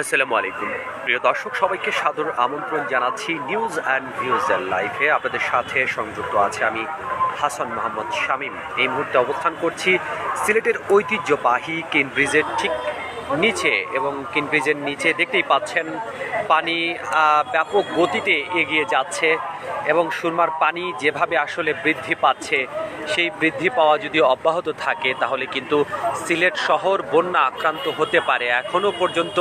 আসসালামু আলাইকুম। প্রিয় দর্শক, সবাইকে সাদর আমন্ত্রণ জানাচ্ছি নিউজ অ্যান্ড ভিউজের লাইফে আপনাদের সাথে সংযুক্ত আছে আমি হাসান মোহাম্মদ শামীম। এই মুহূর্তে অবস্থান করছি সিলেটের ঐতিহ্যবাহী কিন ব্রিজের ঠিক নিচে এবং কিন ব্রিজের নিচে দেখতেই পাচ্ছেন, পানি ব্যাপক গতিতে এগিয়ে যাচ্ছে এবং সুরমার পানি যেভাবে আসলে বৃদ্ধি পাচ্ছে সেই বৃদ্ধি পাওয়া যদি অব্যাহত থাকে, তাহলে কিন্তু সিলেট শহর বন্যা আক্রান্ত হতে পারে। এখনও পর্যন্ত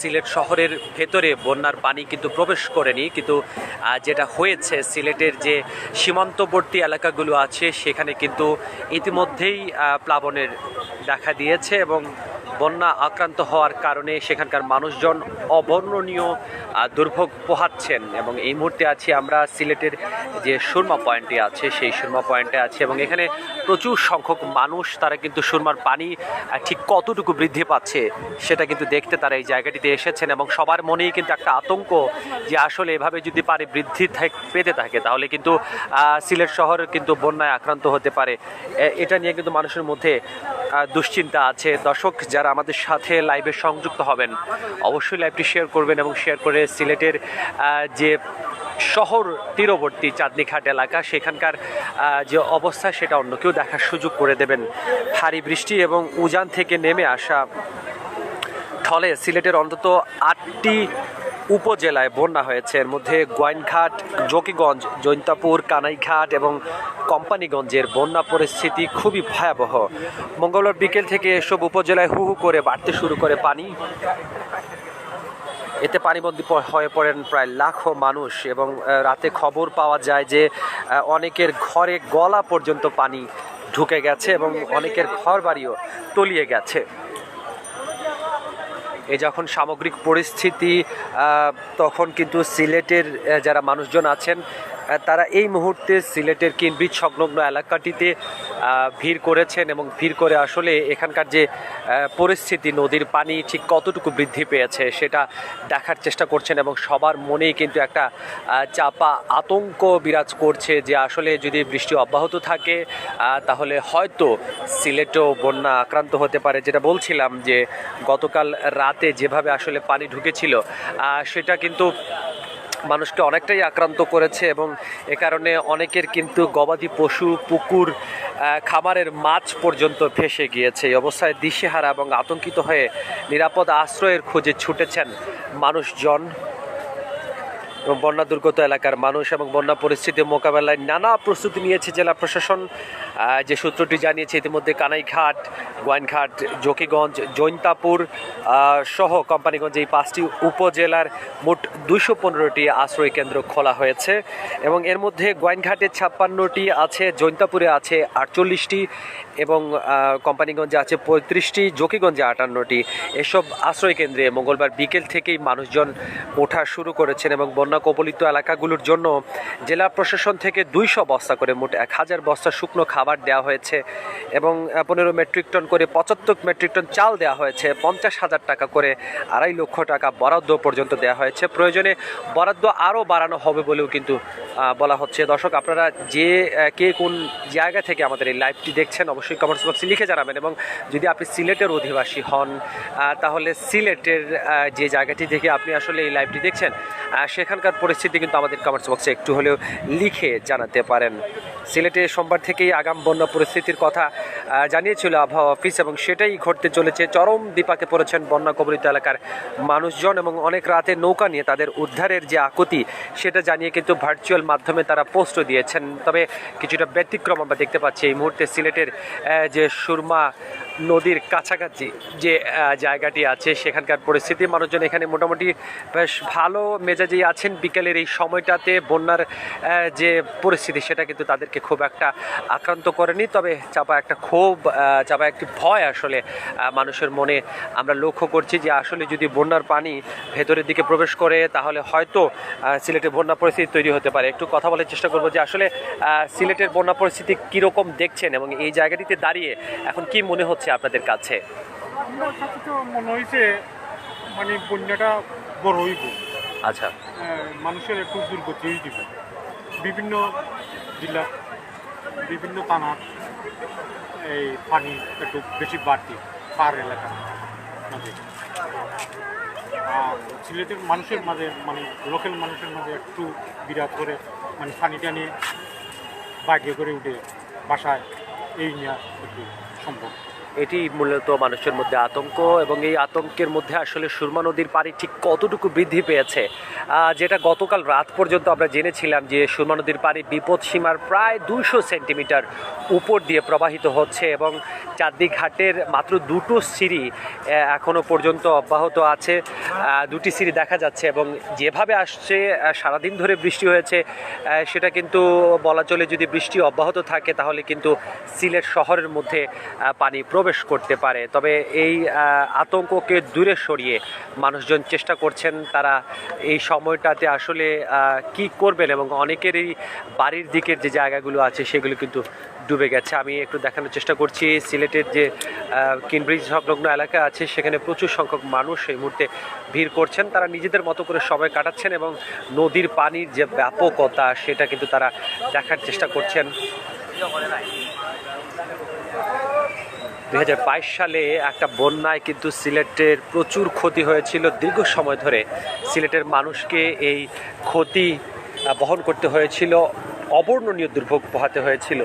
সিলেট শহরের ভেতরে বন্যার পানি কিন্তু প্রবেশ করেনি। কিন্তু যেটা হয়েছে, সিলেটের যে সীমান্তবর্তী এলাকাগুলো আছে, সেখানে কিন্তু ইতিমধ্যেই প্লাবনের দেখা দিয়েছে এবং বন্যা আক্রান্ত হওয়ার কারণে সেখানকার মানুষজন অবর্ণনীয় দুর্ভোগ পোহাচ্ছেন এবং এই মুহূর্তে আছি আমরা সিলেটের যে সুরমা পয়েন্টে আছে, সেই সুরমা পয়েন্টে আছে এবং এখানে প্রচুর সংখ্যক মানুষ, তারা কিন্তু সুরমার পানি ঠিক কতটুকু বৃদ্ধি পাচ্ছে সেটা কিন্তু দেখতে তারা এই জায়গাটিতে এসেছেন এবং সবার মনেই কিন্তু একটা আতঙ্ক যে আসলে এভাবে যদি পানি বৃদ্ধি পেতে থাকে তাহলে কিন্তু সিলেট শহর কিন্তু বন্যায় আক্রান্ত হতে পারে। এটা নিয়ে কিন্তু মানুষের মধ্যে দুশ্চিন্তা আছে। দর্শক, যারা আমাদের সাথে লাইভে সংযুক্ত হবেন। অবশ্যই লাইভটি শেয়ার করবেন এবং শেয়ার করে সিলেটের যে শহর তীরবর্তী চাঁদনিঘাট এলাকা, সেখানকার যে অবস্থা, সেটা অন্য কেউ দেখার সুযোগ করে দেবেন। ভারী বৃষ্টি এবং উজান থেকে নেমে আসা ফলে সিলেটের অন্তত আটটি উপজেলায় বন্যা হয়েছে। এর মধ্যে গোয়াইনঘাট, জকিগঞ্জ, জৈন্তাপুর, কানাইঘাট এবং কোম্পানিগঞ্জের বন্যা পরিস্থিতি খুবই ভয়াবহ। মঙ্গলবার বিকেল থেকে এসব উপজেলায় হু হু করে বাড়তে শুরু করে পানি। এতে পানিবন্দী হয়ে পড়েন প্রায় লাখো মানুষ এবং রাতে খবর পাওয়া যায় যে অনেকের ঘরে গলা পর্যন্ত পানি ঢুকে গেছে এবং অনেকের ঘর বাড়িও তলিয়ে গেছে। এই যখন সামগ্রিক পরিস্থিতি তখন কিন্তু সিলেটের যারা মানুষজন আছেন তারা এই মুহূর্তে সিলেটের কিনব্রিজ সংলগ্ন এলাকাটিতে ভিড় করেছেন এবং ভিড় করে আসলে এখানকার যে পরিস্থিতি, নদীর পানি ঠিক কতটুকু বৃদ্ধি পেয়েছে সেটা দেখার চেষ্টা করছেন এবং সবার মনেই কিন্তু একটা চাপা আতঙ্ক বিরাজ করছে যে আসলে যদি বৃষ্টি অব্যাহত থাকে তাহলে হয়তো সিলেটও বন্যা আক্রান্ত হতে পারে। যেটা বলছিলাম যে গতকাল রাতে যেভাবে আসলে পানি ঢুকেছিল সেটা কিন্তু মানুষকে অনেকটাই আক্রান্ত করেছে এবং এ কারণে অনেকের কিন্তু গবাদি পশু, পুকুর খামারের মাছ পর্যন্ত ফেসে গিয়েছে। এই অবস্থায় দিশেহারা এবং আতঙ্কিত হয়ে নিরাপদ আশ্রয়ের খোঁজে ছুটেছেন মানুষজন। এবং বন্যা দুর্গত এলাকার মানুষ এবং বন্যা পরিস্থিতি মোকাবেলায় নানা প্রস্তুতি নিয়েছে জেলা প্রশাসন। যে সূত্রটি জানিয়েছে, ইতিমধ্যে কানাইঘাট, গোয়াইনঘাট জকিগঞ্জ জৈন্তাপুর সহ কোম্পানিগঞ্জ এই পাঁচটি উপজেলার মোট দুইশো পনেরোটি আশ্রয় কেন্দ্র খোলা হয়েছে এবং এর মধ্যে গোয়াইনঘাটে ছাপ্পান্নটি আছে, জৈন্তাপুরে আছে আটচল্লিশটি এবং কোম্পানিগঞ্জে আছে পঁয়ত্রিশটি জকিগঞ্জে আটান্নটি। এসব আশ্রয় কেন্দ্রে মঙ্গলবার বিকেল থেকেই মানুষজন ওঠা শুরু করেছেন এবং বন্যা কবলিত এলাকাগুলোর জন্য জেলা প্রশাসন থেকে দুইশো বস্তা করে মোট এক হাজার বস্তা শুকনো খাবার দেওয়া হয়েছে এবং পনেরো মেট্রিক টন করে পঁচাত্তর মেট্রিক টন চাল দেওয়া হয়েছে। পঞ্চাশ হাজার টাকা করে আড়াই লক্ষ টাকা বরাদ্দ পর্যন্ত দেওয়া হয়েছে। প্রয়োজনে বরাদ্দ আরও বাড়ানো হবে বলেও কিন্তু বলা হচ্ছে। দর্শক আপনারা যে কে কোন জায়গা থেকে আমাদের এই লাইভটি দেখছেন অবশ্যই কমেন্টস বক্সে লিখে জানাবেন এবং যদি আপনি সিলেটের অধিবাসী হন তাহলে সিলেটের যে জায়গাটি থেকে আপনি আসলে এই লাইভটি দেখছেন আহ, সেখানকার পরিস্থিতি কিন্তু আমাদের কমেন্টস বক্সে একটু হলেও লিখে জানাতে পারেন। সিলেটে সোমবার থেকেই আগাম বন্যা পরিস্থিতির কথা জানিয়েছিল আবহাওয়া অফিস এবং সেটাই ঘটতে চলেছে। চরম বিপাকে পড়েছেন বন্যা কবলিত এলাকার মানুষজন এবং অনেক রাতে নৌকা নিয়ে তাদের উদ্ধারের যে আকুতি, সেটা জানিয়ে কিন্তু ভার্চুয়াল মাধ্যমে তারা পোস্টও দিয়েছেন। তবে কিছুটা ব্যতিক্রম আমরা দেখতে পাচ্ছি এই মুহূর্তে সিলেটের যে সুরমা নদীর কাছাকাছি যে জায়গাটি আছে, সেখানকার পরিস্থিতি। মানুষজন এখানে মোটামুটি বেশ ভালো মেজাজেই আছেন। বিকেলের এই সময়টাতে বন্যার যে পরিস্থিতি সেটা কিন্তু তাদেরকে খুব একটা আক্রান্ত করেনি। তবে চাপা একটা আহ, চাপা একটি ভয় আসলে মানুষের মনে আমরা লক্ষ্য করছি যে আসলে যদি বন্যার পানি ভেতরের দিকে প্রবেশ করে তাহলে হয়তো আহ, সিলেটে বন্যা পরিস্থিতি তৈরি হতে পারে। একটু কথা বলার চেষ্টা করব যে আসলে সিলেটের বন্যা পরিস্থিতি কীরকম দেখছেন এবং এই জায়গাটিতে দাঁড়িয়ে এখন কি মনে হচ্ছে আপনাদের কাছে? মনে হয়েছে মানে বন্যাটা বড় হইব আচ্ছা। মানুষের একটু দুর্গতি হয়ে। দিবে বিভিন্ন জেলা, বিভিন্ন থানার এই পানি একটু বেশি বাড়তি পার এলাকা আর সিলেটের মানুষের মাঝে মানে লোকাল মানুষের মাঝে একটু বিরাট করে মানে পানি টানি বাগে করে উঠে বাসায় এই নিয়ে একটু সম্ভব এটি মূলত মানুষের মধ্যে আতঙ্ক এবং এই আতঙ্কের মধ্যে আসলে সুরমা নদীর পানি ঠিক কতটুকু বৃদ্ধি পেয়েছে? যেটা গতকাল রাত পর্যন্ত আমরা জেনেছিলাম যে সুরমা নদীর পানি বিপদ সীমার প্রায় দুশো সেন্টিমিটার উপর দিয়ে প্রবাহিত হচ্ছে এবং চাঁদদি ঘাটের মাত্র দুটো সিঁড়ি এখনও পর্যন্ত অব্যাহত আছে। দুটি সিঁড়ি দেখা যাচ্ছে এবং যেভাবে আসছে সারাদিন ধরে বৃষ্টি হয়েছে সেটা কিন্তু বলা চলে যদি বৃষ্টি অব্যাহত থাকে তাহলে কিন্তু সিলেট শহরের মধ্যে পানি প্রবেশ করতে পারে। তবে এই আতঙ্ককে দূরে সরিয়ে মানুষজন চেষ্টা করছেন তারা এই সময়টাতে আসলে কি করবেন এবং অনেকেরই বাড়ির দিকের যে জায়গাগুলো আছে সেগুলো কিন্তু ডুবে গেছে। আমি একটু দেখানোর চেষ্টা করছি, সিলেটের যে কিনব্রিজ সংলগ্ন এলাকা আছে সেখানে প্রচুর সংখ্যক মানুষ এই মুহূর্তে ভিড় করছেন। তারা নিজেদের মতো করে সময় কাটাচ্ছেন এবং নদীর পানির যে ব্যাপকতা সেটা কিন্তু তারা দেখার চেষ্টা করছেন। দুই হাজার বাইশ সালে একটা বন্যায় কিন্তু সিলেটের প্রচুর ক্ষতি হয়েছিল দীর্ঘ সময় ধরে। সিলেটের মানুষকে এই ক্ষতি বহন করতে হয়েছিল, অবর্ণনীয় দুর্ভোগ পোহাতে হয়েছিল।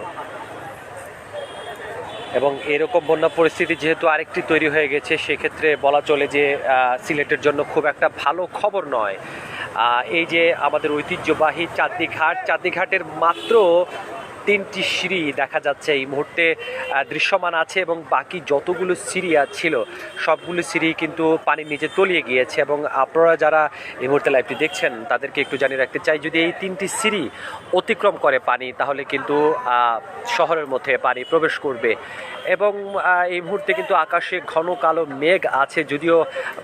এবং এরকম বন্যা পরিস্থিতি যেহেতু আরেকটি তৈরি হয়ে গেছে, সেক্ষেত্রে বলা চলে যে সিলেটের জন্য খুব একটা ভালো খবর নয়। এই যে আমাদের ঐতিহ্যবাহী চাঁদনি ঘাট চাঁদনি ঘাটের মাত্র তিনটি সিঁড়ি দেখা যাচ্ছে। এই মুহূর্তে দৃশ্যমান আছে এবং বাকি যতগুলো সিঁড়ি ছিল, সবগুলো সিঁড়ি কিন্তু পানির নিচে তলিয়ে গিয়েছে এবং আপনারা যারা এই মুহূর্তে লাইভটি দেখছেন, তাদেরকে একটু জানিয়ে রাখতে চাই, যদি এই তিনটি সিঁড়ি অতিক্রম করে পানি, তাহলে কিন্তু শহরের মধ্যে পানি প্রবেশ করবে। এবং এই মুহূর্তে কিন্তু আকাশে ঘন কালো মেঘ আছে, যদিও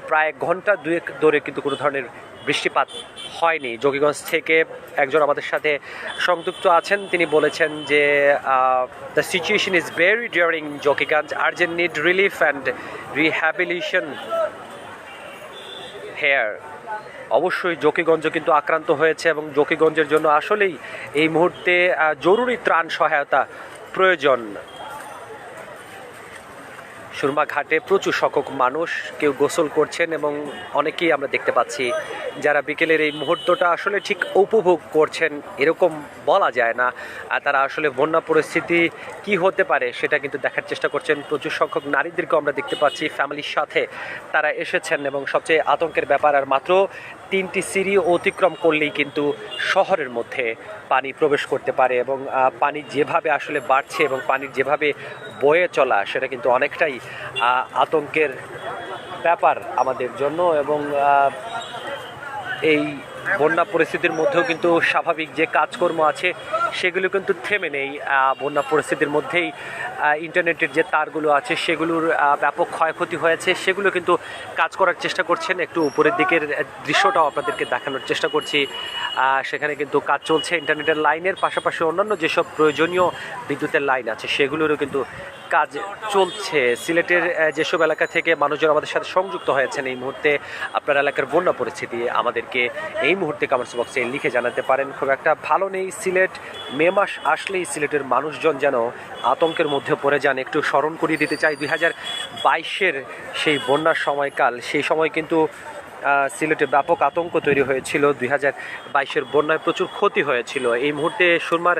প্রায় ঘণ্টা দুয়েক ধরে কিন্তু কোনো ধরনের বৃষ্টিপাত হয়নি। যোগীগঞ্জ থেকে একজন আমাদের সাথে সংযুক্ত আছেন। তিনি বলেছেন যে the situation is very dire Jogiganj urgent need relief and rehabilitation here অবশ্যই জকিগঞ্জ কিন্তু আক্রান্ত হয়েছে এবং জকিগঞ্জের জন্য আসলেই এই মুহূর্তে জরুরি ত্রাণ সহায়তা প্রয়োজন। সুরমা ঘাটে প্রচুর সংখ্যক মানুষ কেউ গোসল করছেন এবং অনেকেই আমরা দেখতে পাচ্ছি যারা বিকেলের এই মুহূর্তটা আসলে ঠিক উপভোগ করছেন, এরকম বলা যায় না। আর তারা আসলে বন্যা পরিস্থিতি কি হতে পারে সেটা কিন্তু দেখার চেষ্টা করছেন। প্রচুর সংখ্যক নারীদেরকেও আমরা দেখতে পাচ্ছি ফ্যামিলির সাথে তারা এসেছেন এবং সবচেয়ে আতঙ্কের ব্যাপার আর মাত্র তিনটি সিঁড়ি অতিক্রম করলেই কিন্তু শহরের মধ্যে পানি প্রবেশ করতে পারে এবং পানি যেভাবে আসলে বাড়ছে এবং পানির যেভাবে বয়ে চলা সেটা কিন্তু অনেকটাই আতঙ্কের ব্যাপার আমাদের জন্য এবং এই বন্যা পরিস্থিতির মধ্যেও কিন্তু স্বাভাবিক যে কাজকর্ম আছে, সেগুলো কিন্তু থেমে নেই। বন্যা পরিস্থিতির মধ্যেই ইন্টারনেটের যে তারগুলো আছে, সেগুলোর ব্যাপক ক্ষয়ক্ষতি হয়েছে। সেগুলো কিন্তু কাজ করার চেষ্টা করছেন। একটু উপরের দিকের দৃশ্যটাও আপনাদেরকে দেখানোর চেষ্টা করছি। সেখানে কিন্তু কাজ চলছে ইন্টারনেটের লাইনের পাশাপাশি অন্যান্য যেসব প্রয়োজনীয় বিদ্যুতের লাইন আছে, সেগুলোরও কিন্তু কাজ চলছে। সিলেটের যেসব এলাকা থেকে মানুষজন আমাদের সাথে সংযুক্ত হয়েছেন, এই মুহূর্তে আপনার এলাকার বন্যা পরিস্থিতি আমাদেরকে এই মুহূর্তে কমেন্টস বক্সে লিখে জানাতে পারেন। খুব একটা ভালো নেই সিলেট। মে মাস আসলেই সিলেটের মানুষজন যেন আতঙ্কের মধ্যে পড়ে যান। একটু স্মরণ করিয়ে দিতে চাই, দুই হাজার বাইশের সেই বন্যার সময়কাল। সেই সময় কিন্তু সিলেটে ব্যাপক আতঙ্ক তৈরি হয়েছিল। দুই হাজার বাইশের বন্যায় প্রচুর ক্ষতি হয়েছিল। এই মুহূর্তে সুরমার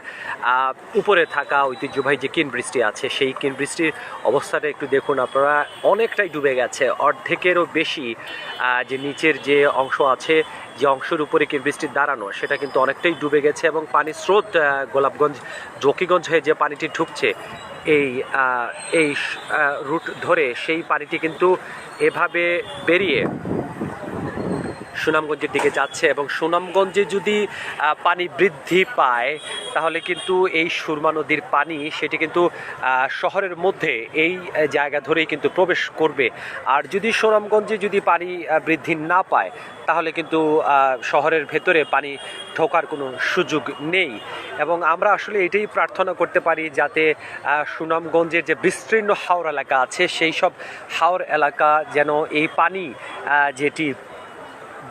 উপরে থাকা ঐতিহ্যবাহী যে কিন বৃষ্টি আছে, সেই কিন বৃষ্টির অবস্থাটা একটু দেখুন আপনারা। অনেকটাই ডুবে গেছে। অর্ধেকেরও বেশি যে নিচের যে অংশ আছে, যে অংশের উপরে কিন বৃষ্টির দাঁড়ানো, সেটা কিন্তু অনেকটাই ডুবে গেছে এবং পানির স্রোত গোলাপগঞ্জ, জকিগঞ্জ হয়ে যে পানিটি ঢুকছে, এই এই রুট ধরে সেই পানিটি কিন্তু এভাবে বেরিয়ে সুনামগঞ্জের দিকে যাচ্ছে এবং সুনামগঞ্জে যদি পানি বৃদ্ধি পায়, তাহলে কিন্তু এই সুরমা নদীর পানি সেটি কিন্তু শহরের মধ্যে এই জায়গা ধরেই কিন্তু প্রবেশ করবে। আর যদি সুনামগঞ্জে যদি পানি বৃদ্ধি না পায়, তাহলে কিন্তু শহরের ভেতরে পানি ঢোকার কোনো সুযোগ নেই। এবং আমরা আসলে এটাই প্রার্থনা করতে পারি যাতে সুনামগঞ্জের যে বিস্তীর্ণ হাওর এলাকা আছে, সেই সব হাওর এলাকা যেন এই পানি যেটি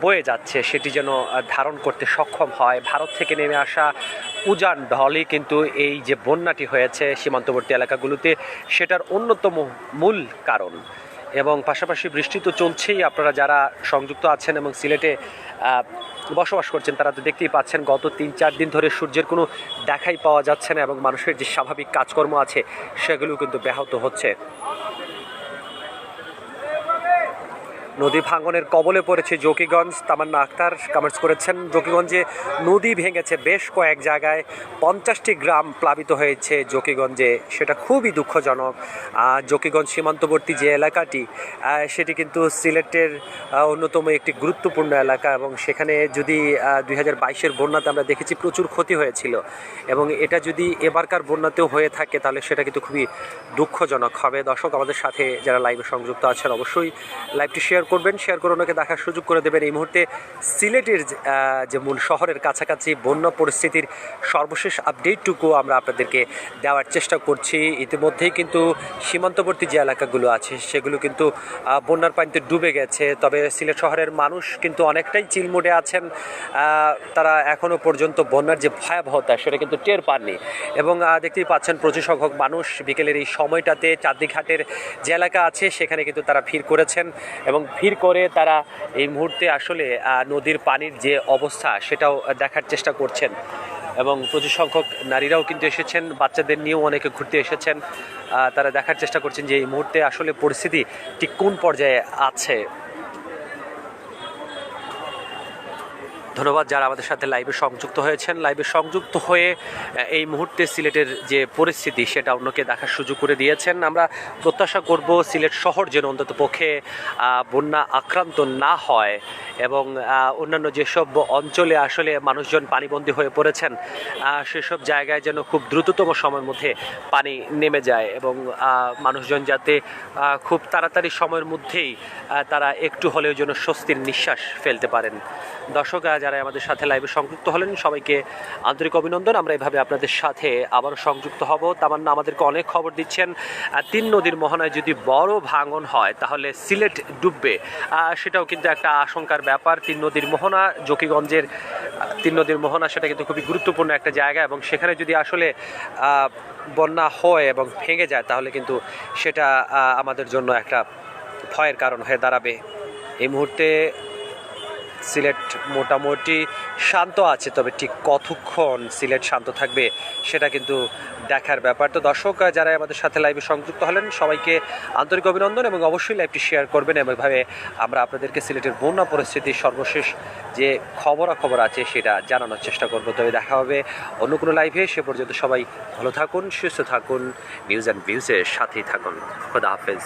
বয়ে যাচ্ছে, সেটি যেন ধারণ করতে সক্ষম হয়। ভারত থেকে নেমে আসা উজান ঢলই কিন্তু এই যে বন্যাটি হয়েছে সীমান্তবর্তী এলাকাগুলোতে, সেটার অন্যতম মূল কারণ। এবং পাশাপাশি বৃষ্টি তো চলছেই, আপনারা যারা সংযুক্ত আছেন এবং সিলেটে বসবাস করছেন, তারা তো দেখতেই পাচ্ছেন, গত তিন চার দিন ধরে সূর্যের কোনো দেখাই পাওয়া যাচ্ছে না এবং মানুষের যে স্বাভাবিক কাজকর্ম আছে, সেগুলো কিন্তু ব্যাহত হচ্ছে। নদী ভাঙনের কবলে পড়েছে জকিগঞ্জ। তামান্না আক্তার কমেন্টস করেছেন, জকিগঞ্জে নদী ভেঙেছে বেশ কয়েক জায়গায়। পঞ্চাশটি গ্রাম প্লাবিত হয়েছে জকিগঞ্জে, সেটা খুবই দুঃখজনক। জকিগঞ্জ সীমান্তবর্তী যে এলাকাটি সেটি কিন্তু সিলেটের অন্যতম একটি গুরুত্বপূর্ণ এলাকা এবং সেখানে যদি দুই হাজার বাইশের বন্যাতে আমরা দেখেছি প্রচুর ক্ষতি হয়েছিল। এবং এটা যদি এবারকার বন্যাতেও হয়ে থাকে, তাহলে সেটা কিন্তু খুবই দুঃখজনক হবে। দর্শক, আমাদের সাথে যারা লাইভে সংযুক্ত আছেন, অবশ্যই লাইভটি শেয়ার করবেন। শেয়ার করে ওনাকে দেখার সুযোগ করে দেবেন এই মুহূর্তে সিলেটের যে, মূল শহরের কাছাকাছি বন্যা পরিস্থিতির সর্বশেষ আপডেটটুকু আমরা আপনাদেরকে দেওয়ার চেষ্টা করছি। ইতিমধ্যেই কিন্তু সীমান্তবর্তী যে এলাকাগুলো আছে সেগুলো কিন্তু বন্যার পানিতে ডুবে গেছে। তবে সিলেট শহরের মানুষ কিন্তু অনেকটাই চিলমুডে আছেন। তারা এখনও পর্যন্ত বন্যার যে ভয়াবহতা সেটা কিন্তু টের পাননি। এবং দেখতেই পাচ্ছেন প্রচুর সংখ্যক মানুষ বিকেলের এই সময়টাতে চাঁদদিঘাটের যে এলাকা আছে সেখানে কিন্তু তারা ভিড় করেছেন। এবং ভিড় করে তারা এই মুহূর্তে আসলে নদীর পানির যে অবস্থা সেটাও দেখার চেষ্টা করছেন। এবং প্রচুর সংখ্যক নারীরাও কিন্তু এসেছেন, বাচ্চাদের নিয়েও অনেকে ঘুরতে এসেছেন। তারা দেখার চেষ্টা করছেন যে এই মুহূর্তে আসলে পরিস্থিতি ঠিক কোন পর্যায়ে আছে। ধন্যবাদ যারা আমাদের সাথে লাইভে সংযুক্ত হয়েছেন। লাইভে সংযুক্ত হয়ে এই মুহূর্তে সিলেটের যে পরিস্থিতি সেটা অন্যকে দেখার সুযোগ করে দিয়েছেন। আমরা প্রত্যাশা করব সিলেট শহর যেন অন্তত পক্ষে বন্যা আক্রান্ত না হয় এবং অন্যান্য যেসব অঞ্চলে আসলে মানুষজন পানিবন্দী হয়ে পড়েছেন সেসব জায়গায় যেন খুব দ্রুততম সময়ের মধ্যে পানি নেমে যায় এবং মানুষজন যাতে খুব তাড়াতাড়ি সময়ের মধ্যেই তারা একটু হলেও যেন স্বস্তির নিঃশ্বাস ফেলতে পারেন। দর্শক আহ, যারা আমাদের সাথে লাইভে সংযুক্ত হলেন, সবাইকে আন্তরিক অভিনন্দন। আমরা এভাবে আপনাদের সাথে আবারও সংযুক্ত হব। তামান্না, আমাদেরকে অনেক খবর দিচ্ছেন। তিন নদীর মোহনায় যদি বড় ভাঙন হয়, তাহলে সিলেট ডুববে। সেটাও কিন্তু একটা আশঙ্কার ব্যাপার। তিন নদীর মোহনা, জকিগঞ্জের তিন নদীর মোহনা, সেটা কিন্তু খুবই গুরুত্বপূর্ণ একটা জায়গা। এবং সেখানে যদি আসলে বন্যা হয় এবং ভেঙে যায়, তাহলে কিন্তু সেটা আমাদের জন্য একটা ভয়ের কারণ হয়ে দাঁড়াবে। এই মুহূর্তে সিলেট মোটামুটি শান্ত আছে, তবে ঠিক কতক্ষণ সিলেট শান্ত থাকবে সেটা কিন্তু দেখার ব্যাপার। তো দর্শক, যারা আমাদের সাথে লাইভে সংযুক্ত হলেন, সবাইকে আন্তরিক অভিনন্দন এবং অবশ্যই লাইভটি শেয়ার করবেন এমনভাবে আমরা আপনাদেরকে সিলেটের বন্যা পরিস্থিতির সর্বশেষ যে খবরাখবর আছে সেটা জানানোর চেষ্টা করব। তবে দেখা হবে অন্য কোনো লাইভে সে পর্যন্ত সবাই ভালো থাকুন, সুস্থ থাকুন নিউজ অ্যান্ড ভিউজের সাথেই থাকুন। খোদা হাফেজ।